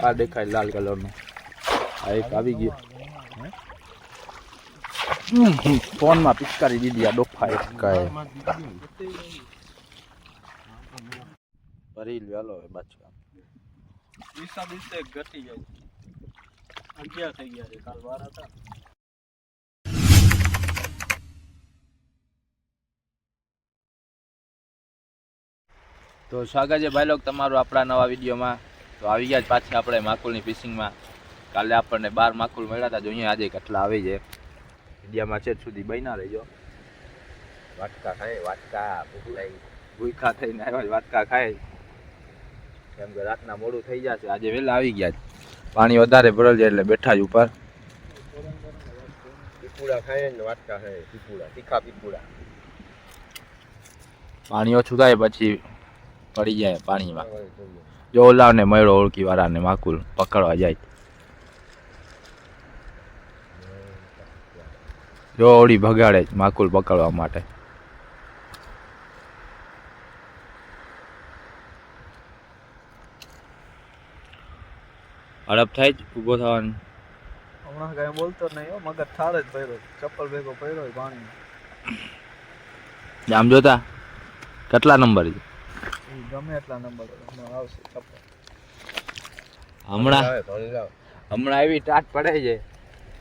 આ દેખાય લાલ કલરનો આ એક આવી ગયો ફોનમાં પિચકારી દીધી આ ડોફા એક કાંઈ ભરી લ્યો હાલો હવે બાચકા દિવસા દિવસે ઘટી જાય અગિયાર થઈ ગયા છે કાલ બાર હતા તો સ્વાગત છે ભાઈ લોક તમારું આપણા નવા વિડીયોમાં તો આવી ગયા જ પાછી આપણે માકુલની ફિશિંગમાં કાલે આપણને બાર માકુલ મળ્યા હતા જોઈએ આજે કેટલા આવી છે. વિડીયામાં છે સુધી બન્યા રહેજો. વાટકા ખાય, વાટકા ભૂખાઈ ભૂખા થઈને આવ્યા વાટકા ખાય. કેમ કે રાતના મોડું થઈ જશે, આજે વહેલા આવી ગયા. પાણી વધારે ભરેલ છે એટલે બેઠા જ ઉપર. પીપુડા ખાય ને વાટકા ખાય, પીપુડા, તીખા પીપુડા. પાણી ઓછું થાય પછી પડી જાય પાણીમાં. જો ઓલાને મળ્યો ઓળખી વાળાને માકુલ પકડવા જાય જો ઓળી ભગાડે માકુલ પકડવા માટે હડપ થાય જ ઊભો થવાનું. હમણાં કઈ બોલતો નહીં હો મગજ થાળ જ પહેર્યો ચપ્પલ ભેગો પહેર્યો પાણી આમ જોતા? કેટલા નંબર છે? ગમે એટલા નંબર આવશે ચપ્પલ હમણાં? હમણાં એવી ટાટ પડે છે.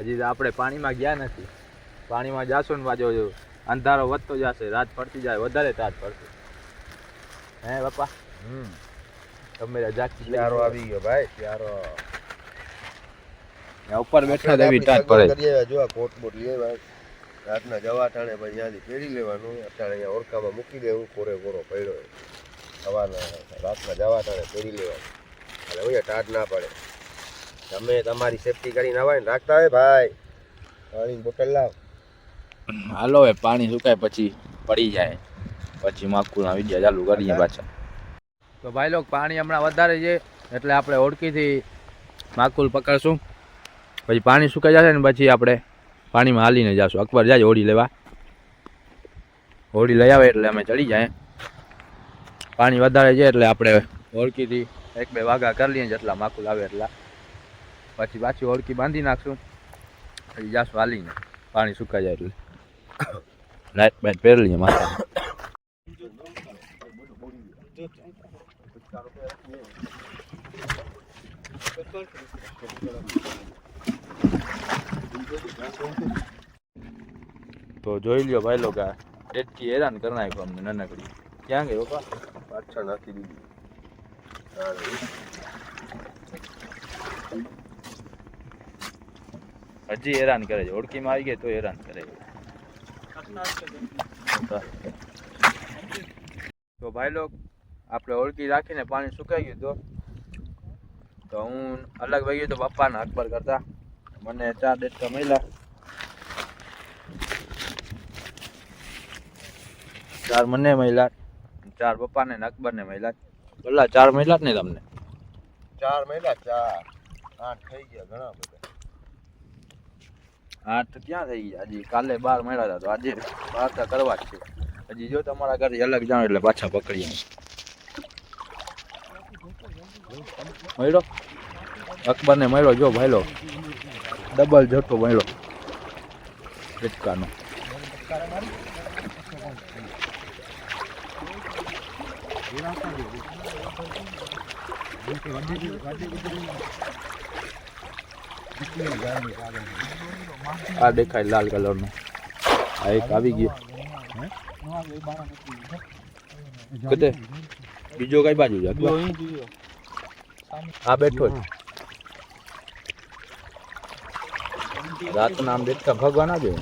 હજી આપણે પાણીમાં ગયા નથી. પાણીમાં જાશું ને બાજુ અંધારો વધતો જશે રાત પડતી જાય વધારે ટાટ પડશે. હે બાપા? હમ. તમે જાગતી પ્યારો આવી ગયો ભાઈ પ્યારો. ઉપર બેઠા એવી ટાટ પડે. જો આ કોટ બોટ લઈ ભાઈ રાતના જવા ટાણે પછી ત્યાંથી પહેરી લેવાનું. અત્યારે અહીંયા ઓળખામાં મૂકી દેવું કોરે કોરો પડ્યો. સવારના રાતના જવા ટાણે પહેરી લેવાનું. એટલે હોય ટાટ ના પડે. તમે તમારી સેફટી કરીને આવાય ને રાખતા હોય ભાઈ. પાણી બોટલ લાવ. હાલો હવે પાણી સુકાય પછી પડી જાય. પછી માકુના વિડિયા ચાલુ કરીએ પાછા. તો ભાઈ લોક પાણી હમણાં વધારે છે એટલે આપણે ઓળખીથી માકુલ પકડશું. પછી પાણી સુકાઈ જશે ને પછી આપણે પાણીમાં હાલીને જશું. અકબર જાય હોડી લેવા. હોડી લઈ આવે એટલે અમે ચડી જાય. પાણી વધારે છે એટલે આપણે ઓળખીથી એક બે વાગા કરી લઈએ જેટલા માકુલ આવે એટલા પછી પાછી ઓળખી બાંધી નાખશું પછી જાશું હાલીને પાણી સુકાઈ જાય એટલે લાઈટ બાઈટ પહેરી લઈએ માથા તો જોઈ લ્યો ભાઈ લોકો આ ડેટકી હેરાન કરી નાખ્યો અમને નાનકડી ક્યાં ગઈ પપ્પા પાછળ નાખી દીધી હજી હેરાન કરે છે. ઓળખીમાં આવી ગઈ તો હેરાન કરે તો ભાઈ લોક, આપણે ઓળખી રાખીને પાણી સુકાઈ ગયું તો? તો હું અલગ વહી ગયો તો પપ્પાના અકબર કરતા. મને ચાર ડેટકા મળ્યા. ચાર મને મળ્યા. ચાર પપ્પાને ને અકબરને મહિલા પેલા ચાર મહિલા જ ને તમને. ચાર મહિલા ચાર. આઠ થઈ ગયા ઘણા બધા. આઠ ક્યાં થઈ ગયા? હજી કાલે બાર મળ્યા હતા તો આજે બાર તો કરવા જ છે. હજી જો તમારા ઘરે અલગ જાણ એટલે પાછા પકડીએ. મળ્યો? અકબરને મળ્યો જો ભાઈલો ડબલ જોતો મળ્યો. હિચકાનો આ દેખાય લાલ કલરનો આ એક આવી ગયો કદે બીજો કઈ બાજુ છે અકબર? આ બેઠો છે રાતના આમ દેખતા ભગવાન આ જોઈએ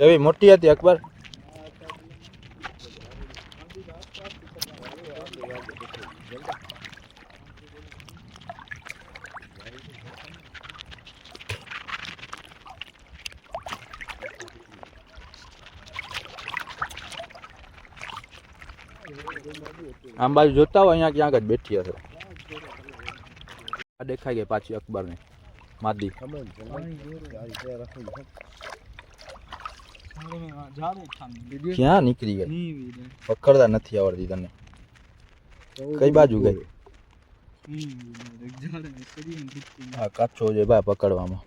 એવી મોટી હતી અકબર આમ બાજુ જોતા હોય અહીંયા ક્યાંક જ બેઠી હશે આ દેખાઈ ગઈ પાછી અકબરની માદી ક્યાં નીકળી ગઈ? પકડતા નથી આવડતી તને. કઈ બાજુ ગઈ? આ કાચો છે ભાઈ પકડવામાં.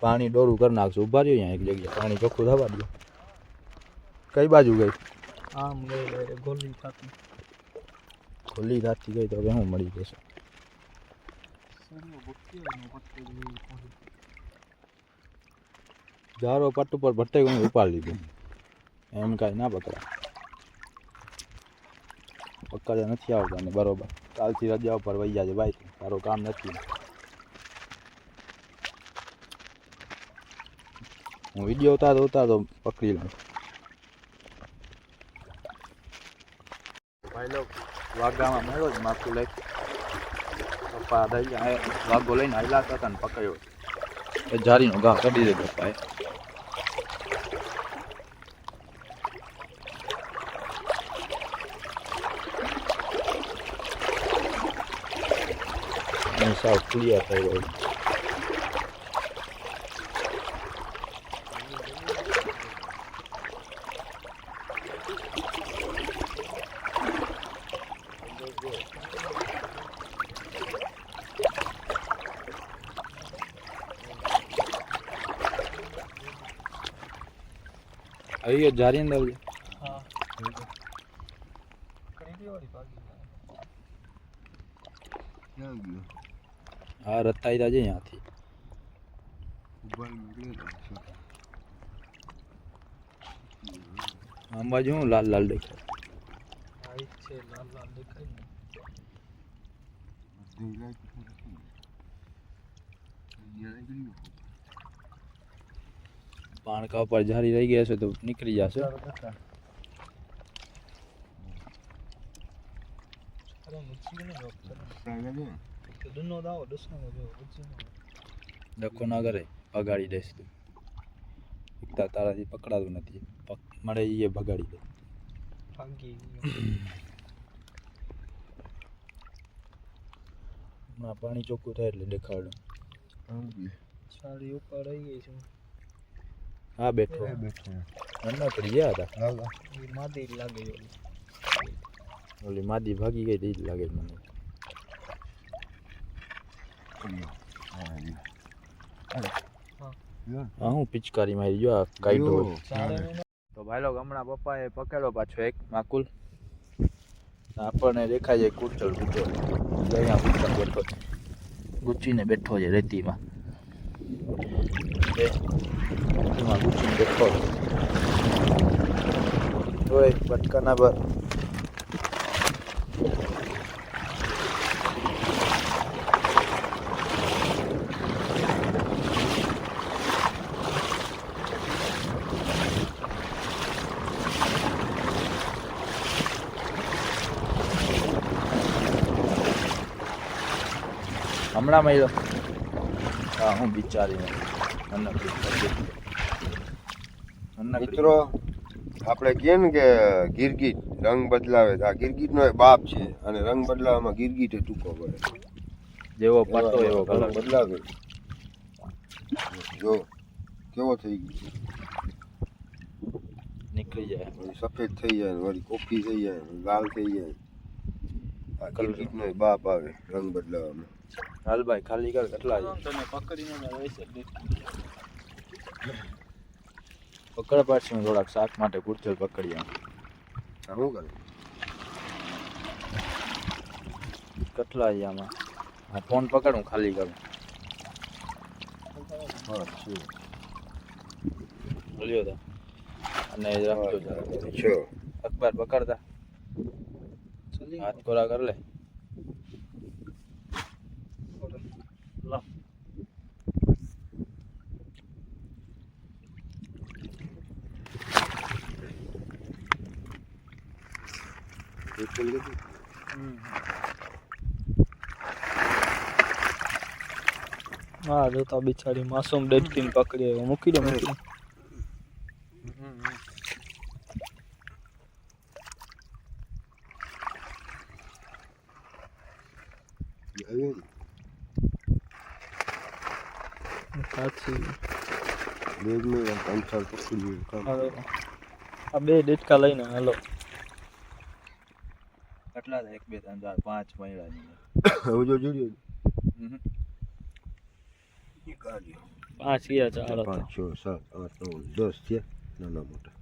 પાણી ડોરું કરી નાખશું ઊભા રહ્યો અહીંયા એક જગ્યાએ. પાણી ચોખ્ખું થવા દો. કઈ બાજુ ગઈ? આમ ગઈ ગોલી ખાતી ખુલ્લી રાતથી ગઈ તો હવે હું મળી જશે સરિયો ભટકે નો ભટકે જેવી કોઈ. જારો પટ્ટ ઉપર ભટ્ટે ગયું ઉપાડી લીધું એમ કાંઈ ના પકડાય પકડ્યા નથી આવતા ને બરોબર કાલથી રજા ઉપર વહી જાય ભાઈ તારું કામ નથી હું વિડીયો ઉતારતો ઉતારતો પકડી લઉં ભાઈ લોક વાગામાં મળ્યો જ માથું લઈ પપ્પા દઈ વાગો લઈને હાલ્યા હતા ને પકડ્યો એ જારીનો ઘા કાઢી દે પપ્પાએ અને સાવ ક્લિયર થઈ ગયું. अभी जा रही है हाँ। हाँ रत्ता ही राजे यहाँ थी। हम बाजू लाल लाल देखा। लाल लाल देखा પાણકા ઉપર જારી રહી ગયા છે તો નીકળી જશે અરે મુચી ને ડોક્ટર સાગર છે. તો દુનો દાવો દસનો જો મુચી ડખો ના કરે ભગાડી દઈશ તું એકતા તારાથી પકડાતું નથી પક મળે એ ભગાડી દે ભાગી હમણાં પાણી ચોખ્ખું થાય એટલે દેખાડું આવું ગયું. સાડી ઉપર રહી ગઈ છે હા બેઠો એ બેઠો. નકડી ગયા હતા લાવ, લાવ. એ માદી જ લાગે છે ઓલી. ઓલી માદી ભાગી ગઈ તે જ લાગે છે મને કર્યો. હા, લ્યો. હાલો. હા. લ્યો ને. હા હું પિચકારી મારી જો આ કાઢો લ્યો. ઝાડે ને તો ભાઈ લોક હમણાં પપ્પાએ પકડ્યો પાછો એક માકુલ આપણને દેખાય છે કુચલ કુચલ અહીંયા કુચલ બેઠો છે ગુચીને બેઠો છે રેતીમાં એ રેતીમાં ગુચીને બેઠો છે ઓય બટકાના પર હમણાં મળ્યો હા હું નનકડી મિત્રો આપણે કહે ને કે ગિરગીટ રંગ બદલાવે આ ગિરગીટનો એ બાપ છે અને રંગ બદલાવવામાં ગિરગીટ એ ટૂંકો પડે. જેવો પટ્ટો એવો કલર. બદલાવે જો કેવો થઈ ગયો નીકળી જાય. સફેદ થઈ જાય વળી કોફી થઈ જાય લાલ થઈ જાય આ કલર. ગિરગીટનો બાપ આવે રંગ બદલાવવામાં. હાલ ભાઈ ખાલી કર કેટલા તને પકડીને રહેશે પકડ પાડશે હું થોડાક શાક માટે કુરચલ પકડી આમ. શું કરે? કેટલા આમાં? હા ફોન પકડ હું ખાલી કરું. બોલ્યો તો. અને રાખજો અખબાર પકડતા. હાથ કોરા કર લા. Ada gitu. cari Ah, dia tak bicara masuk dead hmm. timpak dia. Mungkin dia mungkin. Halo. Abe, dit kalah ini. Halo. કેટલા થાય એક બે ત્રણ ચાર પાંચ મળ્યા હવે જો જોડ્યો પાંચ ગયા ચાર પાંચ છ સાત આઠ નવ દસ છે નાના મોટા.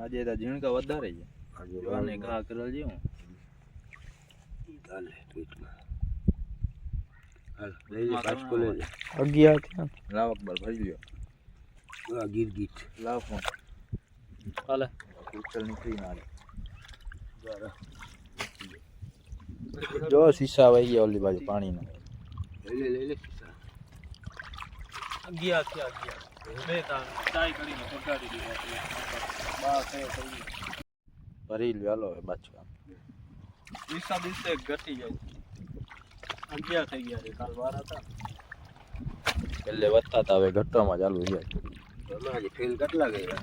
આજે તો ઝીણકા વધારે છે. આજે જોવાને ઘા કરેલ છે હું. ચાલે ટ્વીટમાં અગિયાર લાવ અકબર ભરી લ્યો. આ ગીર ગીત. લાવ ફોન. હાલે. ઉછળ નીકળી ના જો શીશા વહી ગયા ઓલી બાજુ પાણીના. ચાય કરીને પગાડી દીધા થઈ ભરી. લ્યો હાલો હવે બાજુ દિવસા દિવસે ઘટી જાય. અગિયાર થઈ ગયા છે કાલ બાર હતા. એટલે વધતા હતા હવે ઘટવામાં ચાલુ એમાં આજે ફેલ કેટલા ગયા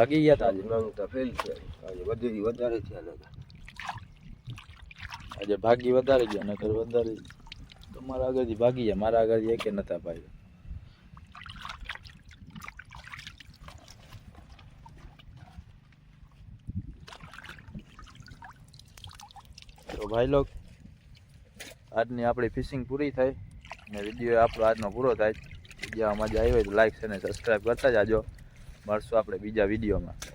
આગી ગયા તા આજે માંગતા ફેલ છે આજે વધુ વધારે થયા આજે ભાગી વધારે ગયા, નકર વધારે તમારા આગળથી ભાગી ગયા મારા આગળથી એકે નતા ભાઈ તો ભાઈ લોક, આજની આપણી ફિશિંગ પૂરી થઈ અને વીડિયો આપણો આજનો પૂરો થાય. વિડીયોમાં મજા આવી હોય તો લાઈક અને સબસ્ક્રાઈબ કરતા જાજો. મળશું આપણે બીજા વિડીયોમાં